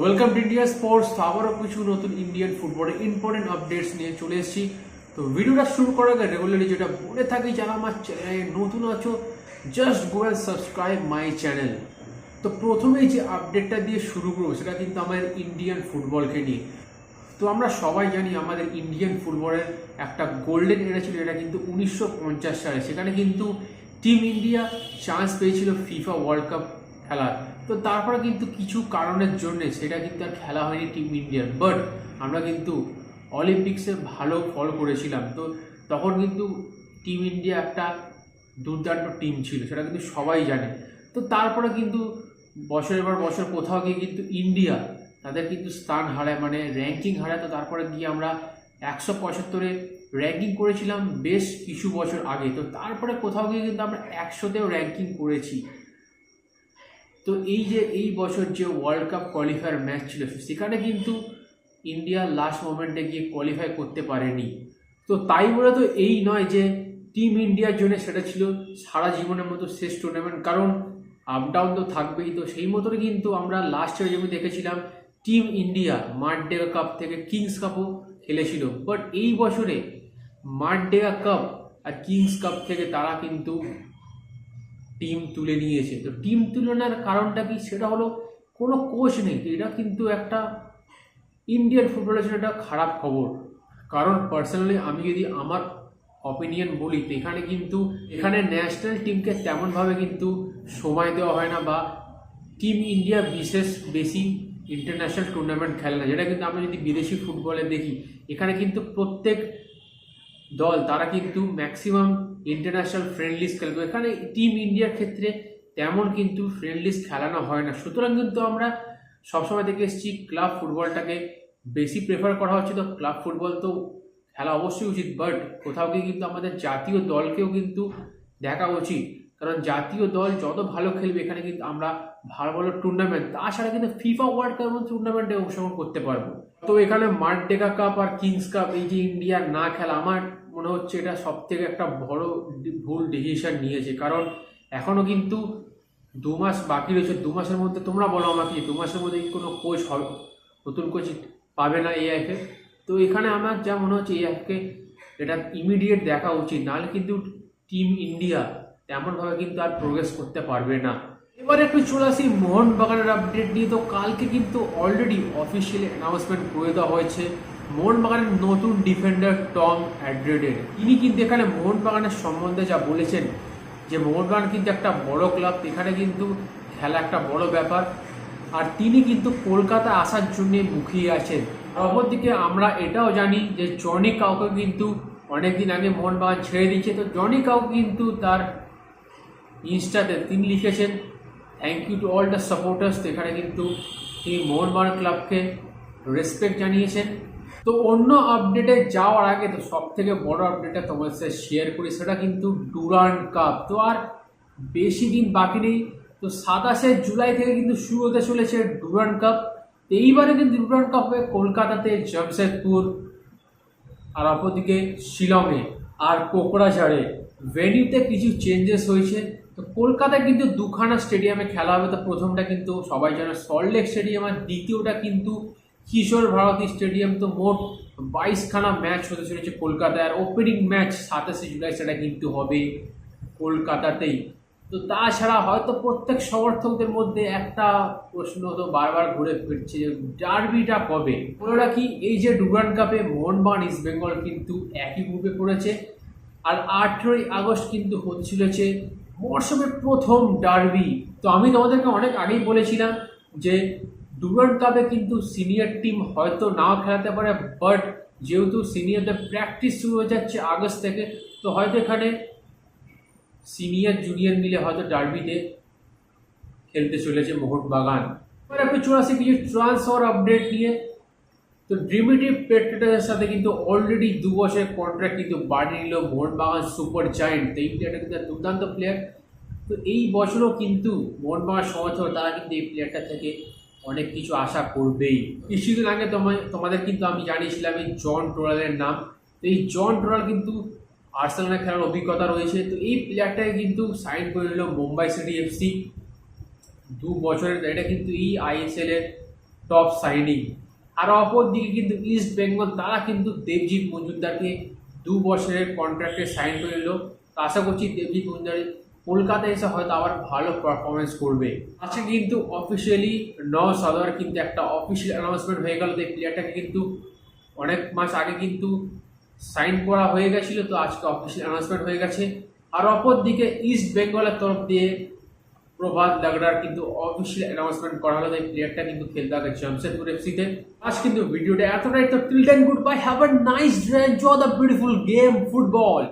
Welcome to India sports আবারও কিছু নতুন ইন্ডিয়ান ফুটবলের ইম্পর্টেন্ট আপডেটস নিয়ে চলে এসেছি। তো ভিডিওটা শুরু করার আগে রেগুলারলি যেটা বলে থাকি, যারা আমার চ্যানেলে নতুন আছো just go and subscribe my channel তো প্রথমেই যে আপডেটটা দিয়ে শুরু করব, সেটা কিন্তু আমাদের ইন্ডিয়ান ফুটবলকে নিয়ে। তো আমরা সবাই জানি আমাদের ইন্ডিয়ান ফুটবলের একটা গোল্ডেন এরা ছিল এটা কিন্তু উনিশশো পঞ্চাশ সালে। সেখানে কিন্তু টিম ইন্ডিয়া চান্স পেয়েছিল ফিফা ওয়ার্ল্ড কাপ খেলার। তো তারপরে কিন্তু কিছু কারণের জন্যে, সেটা কিন্তু আর খেলা হয়নি টিম ইন্ডিয়ার বাট আমরা কিন্তু অলিম্পিক্সে ভালো ফল করেছিলাম। তো তখন কিন্তু টিম ইন্ডিয়া একটা দুর্দান্ত টিম ছিল, সেটা কিন্তু সবাই জানে। তো তারপরে কিন্তু বছরের পর বছর কোথাও গিয়ে কিন্তু ইন্ডিয়া তাদের কিন্তু স্থান হারায় মানে র্যাঙ্কিং হারায়। তো তারপরে গিয়ে আমরা একশো পঁচাত্তরে র্যাঙ্কিং করেছিলাম বেশ কিছু বছর আগে। তো তারপরে কোথাও গিয়ে কিন্তু আমরা একশোতেও র্যাঙ্কিং করেছি। তো এই যে, এই বছর যে ওয়ার্ল্ড কাপ কোয়ালিফায়ার ম্যাচ ছিল, সেখানে কিন্তু ইন্ডিয়া লাস্ট মোমেন্টে গিয়ে কোয়ালিফাই করতে পারেনি। তো তাই বলে তো এই নয় যে টিম ইন্ডিয়ার জন্য সেটা ছিল সারা জীবনের মতো শেষ টুর্নামেন্ট কারণ আপ ডাউন তো থাকবেই, তো সেই মতনই কিন্তু আমরা লাস্ট ইয়ার যেমন দেখেছিলাম টিম ইন্ডিয়া মার্ডেগা কাপ থেকে কিংস কাপও খেলেছিল। বাট এই বছরে মার্ডেগা কাপ আর কিংস কাপ থেকে তারা কিন্তু টিম তুলে নিয়েছে। তো টিম তুলনার কারণটা কি? সেটা হলো কোনো কোচ নেই। এটা কিন্তু একটা ইন্ডিয়ান ফুটবলের জন্য একটা খারাপ খবর। কারণ পার্সোনালি আমি যদি আমার অপিনিয়ন বলি, তো এখানে কিন্তু, এখানে ন্যাশনাল টিমকে তেমনভাবে কিন্তু সময় দেওয়া হয় না বা টিম ইন্ডিয়া বিশেষ বেশি ইন্টারন্যাশনাল টুর্নামেন্ট খেলে না। যেটা কিন্তু আমরা যদি বিদেশি ফুটবলে দেখি, এখানে কিন্তু প্রত্যেক দল, তারা কিন্তু ম্যাক্সিমাম ইন্টারন্যাশনাল ফ্রেন্ডলিস খেলবে। এখানে টিম ইন্ডিয়ার ক্ষেত্রে তেমন কিন্তু ফ্রেন্ডলিস খেলানো হয় না। সুতরাং কিন্তু আমরা সবসময় দেখে এসেছি ক্লাব ফুটবলটাকে বেশি প্রেফার করা হচ্ছে। তো ক্লাব ফুটবল তো খেলা অবশ্যই উচিত বাট কোথাও গিয়ে কিন্তু আমাদের জাতীয় দলকেও কিন্তু দেখা উচিত। কারণ জাতীয় দল যত ভালো খেলবে, এখানে কিন্তু আমরা ভালো ভালো টুর্নামেন্ট তাছাড়া কিন্তু ফিফা ওয়ার্ল্ড কাপ টুর্নামেন্টে অংশগ্রহণ করতে পারব। তো এখানে মার্ডেকা কাপ আর কিংস কাপ, এই যে ইন্ডিয়ার না খেলা, আমার মনে হচ্ছে এটা সব থেকে একটা বড় ভুল ডিসিশন নিয়েছে। কারণ এখনও কিন্তু দু মাস বাকি রয়েছে। দু মাসের মধ্যে তোমরা বলো আমাকে, দু মাসের মধ্যে কি কোনো কোচ হবে? নতুন কোচ পাবে না এআইকে তো এখানে আমার যা মনে হচ্ছে এআইকে এটা ইমিডিয়েট দেখা উচিত। নাহলে কিন্তু টিম ইন্ডিয়া তেমনভাবে কিন্তু আর প্রোগ্রেস করতে পারবে না। এবার একটু চলে আসি মোহনবাগানের আপডেট নিয়ে। তো কালকে কিন্তু অলরেডি অফিসিয়ালি অ্যানাউন্সমেন্ট করে দেওয়া হয়েছে। মোহনবাগানের নতুন ডিফেন্ডার টম অ্যাড্রেডের। তিনি কিন্তু এখানে মোহনবাগানের সম্বন্ধে যা বলেছেন, যে মোহনবাগান কিন্তু একটা বড় ক্লাব, এখানে কিন্তু খেলা একটা বড় ব্যাপার। আর তিনি কিন্তু কলকাতা আসার জন্য মুখিয়ে আছেন। অপরদিকে আমরা এটাও জানি যে জনি কাউকে কিন্তু অনেকদিন আগে মোহনবাগান ছেড়ে দিচ্ছে তো জনি কাউ কিন্তু তার ইনস্টাতে তিনি লিখেছেন thank you to all the supporters এখানে কিন্তু তিনি মোহনবাগান ক্লাবকে রেসপেক্ট জানিয়েছেন। তো অন্য আপডেটে যাওয়ার আগে তো সব থেকে বড় আপডেটটা তোমার সাথে শেয়ার করি, সেটা কিন্তু ডুরান্ড কাপ তো আর বেশি দিন বাকি নেই। তো সাতাশে জুলাই থেকে কিন্তু শুরু হতে চলেছে ডুরান্ড কাপ এইবারে কিন্তু ডুরান্ড কাপ হবে কলকাতাতে জামশেদপুর আর অপরদিকে শিলংয়ে আর কোকড়াঝাড়ে ভেনিউতে কিছু চেঞ্জেস হয়েছে। তো কলকাতায় কিন্তু দুখানা স্টেডিয়ামে খেলা হবে। তো প্রথমটা কিন্তু সবাই জানে সল্টলেক স্টেডিয়াম আর দ্বিতীয়টা কিন্তু কিশোর ভারতী স্টেডিয়াম তো মোট বাইশখানা ম্যাচ হতে চলেছে কলকাতায়, আর ওপেনিং ম্যাচ সাতাশে জুলাই সেটা কিন্তু হবে কলকাতাতেই। তো তাছাড়া হয়তো প্রত্যেক সমর্থকদের মধ্যে একটা প্রশ্ন তো বারবার ঘুরে ফিরছে যে ডার্বিটা কবে? বলে রাখি এই যে ডুরান কাপে মোহনবাগান ইস্ট বেঙ্গল কিন্তু একই গ্রুপে পড়েছে, আর আঠেরোই আগস্ট কিন্তু হচ্ছিল যে মরশুমের প্রথম ডার্বি তো আমি তোমাদেরকে অনেক আগেই বলেছিলাম যে ডুরান কাপে কিন্তু সিনিয়র টিম হয়তো নাও খেলাতে পারে, বাট যেহেতু সিনিয়রদের প্র্যাকটিস শুরু হয়ে যাচ্ছে আগস্ট থেকে, তো হয়তো এখানে সিনিয়র, জুনিয়র মিলে হয়তো ডার্বিতে খেলতে চলেছে মোহনবাগান। এবার একটু চলে কিছু ট্রান্সফার আপডেট নিয়ে। তো ড্রিমিটিভ পেট্রেটাসের সাথে কিন্তু অলরেডি দু বছরের কন্ট্রাক্ট কিন্তু বাড়িয়ে নিল মোহনবাগান সুপার জায়েন্ট তো এই প্লেয়ারটা কিন্তু দুর্দান্ত প্লেয়ার তো এই বছরও কিন্তু মোহনবাগান সমর্থক তারা কিন্তু এই প্লেয়ারটা থেকে অনেক কিছু আশা করবেই। কিছুদিন আগে তোমায়, তোমাদের কিন্তু আমি জানিয়েছিলাম এই জন টোরালের নাম। তো এই জন টোরাল কিন্তু আর্সেনালে খেলার অভিজ্ঞতা রয়েছে। তো এই প্লেয়ারটাকে কিন্তু সাইন করে নিল মুম্বাই সিটি এফসি দু বছরের, এটা কিন্তু এই আইএসএল এর টপ সাইনিং আর অপরদিকে কিন্তু ইস্ট বেঙ্গল তারা কিন্তু দেবজিৎ মজুমদারকে দু বছরের কন্ট্রাক্টে সাইন করে নিল। তো আশা করছি দেবজিৎ মজুমদার কলকাতায় এসে হয়তো আবার ভালো পারফরমেন্স করবে। আজকে কিন্তু অফিসিয়ালি ন সদর কিন্তু একটা অফিসিয়াল অ্যানাউন্সমেন্ট হয়ে গেল। এই প্লেয়ারটাকে কিন্তু অনেক মাস আগে কিন্তু সাইন করা হয়ে গেছিল, তো আজকে অফিসিয়াল অ্যানাউন্সমেন্ট হয়ে গেছে। আর অপরদিকে ইস্ট বেঙ্গলের তরফ দিয়ে প্রভাত লাগড়ার কিন্তু অফিসিয়াল অ্যানাউন্সমেন্ট করা হলো। এই প্লেয়ারটা কিন্তু খেলতে হবে জামশেদপুর এফসিতে আজ কিন্তু ভিডিওটা এতটাই তো till time goodbye have a nice day enjoy the beautiful game football